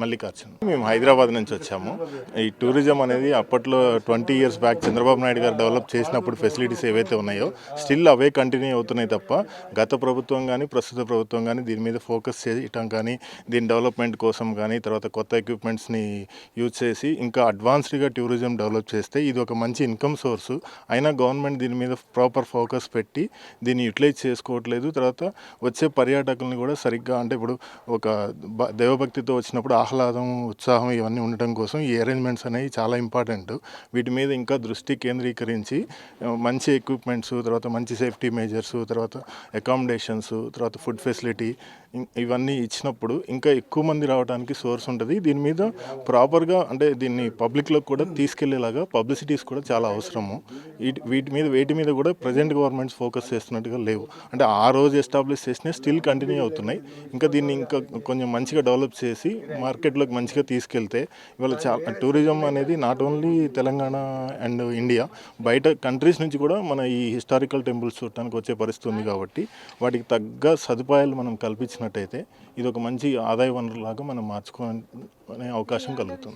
మల్లికార్జున్. మేము హైదరాబాద్ నుంచి వచ్చాము. ఈ టూరిజం అనేది అప్పట్లో twenty years back Chandrababu Naidu garu develop చేసినప్పుడు ఫెసిలిటీస్ ఏవైతే ఉన్నాయో స్టిల్ అవే కంటిన్యూ అవుతున్నాయి తప్ప గత ప్రభుత్వం కానీ ప్రస్తుత ప్రభుత్వం కానీ దీని మీద ఫోకస్ చేయటం కానీ దీని డెవలప్మెంట్ కోసం కానీ తర్వాత కొత్త ఎక్విప్మెంట్స్ని యూజ్ చేసి ఇంకా అడ్వాన్స్డ్గా టూరిజం డెవలప్ చేస్తే ఇది ఒక మంచి ఇన్కమ్ సోర్స్ అయినా గవర్నమెంట్ దీని మీద ప్రాపర్ ఫోకస్ పెట్టి దీన్ని యూటిలైజ్ చేసుకోవట్లేదు. తర్వాత వచ్చే పర్యాటకుల్ని కూడా సరిగ్గా అంటే ఇప్పుడు ఒక దైవభక్తితో దేవభక్తితో వచ్చినప్పుడు ఆహ్లాదం ఉత్సాహం ఇవన్నీ ఉండటం కోసం ఈ అరేంజ్మెంట్స్ అనేవి చాలా ఇంపార్టెంట్ వీటి మీద ఇంకా దృష్టి కేంద్రీకరించి మంచి ఎక్విప్మెంట్స్ తర్వాత మంచి సేఫ్టీ మెజర్స్ తర్వాత అకామిడేషన్స్ తర్వాత ఫుడ్ ఫెసిలిటీ ఇవన్నీ ఇచ్చినప్పుడు ఇంకా ఎక్కువ మంది రావడానికి సోర్స్ ఉంటుంది. దీని మీద ప్రాపర్గా అంటే దీన్ని పబ్లిక్లోకి కూడా తీసుకెళ్ళేలాగా పబ్లిసిటీస్ కూడా చాలా అవసరము. వీటి వీటి మీద వేటి మీద కూడా ప్రజెంట్ గవర్నమెంట్స్ ఫోకస్ చేస్తున్నట్టుగా లేవు. అంటే ఆ రోజు ఎస్టాబ్లిష్ చేసినవి స్టిల్ కంటిన్యూ అవుతున్నాయి. ఇంకా దీన్ని ఇంకా కొంచెం మంచిగా డెవలప్ చేసి మార్కెట్లోకి మంచిగా తీసుకెళ్తే ఇవాళ చాలా టూరిజం అనేది not only Telangana and India బయట కంట్రీస్ నుంచి కూడా మన ఈ హిస్టారికల్ టెంపుల్స్ చూడటానికి వచ్చే పరిస్థితి ఉంది కాబట్టి వాటికి తగ్గ సదుపాయాలు మనం కల్పించిన చూసినట్టయితే ఇది ఒక మంచి ఆదాయ వనరులాగా మనం మార్చుకునే అవకాశం కలుగుతుంది.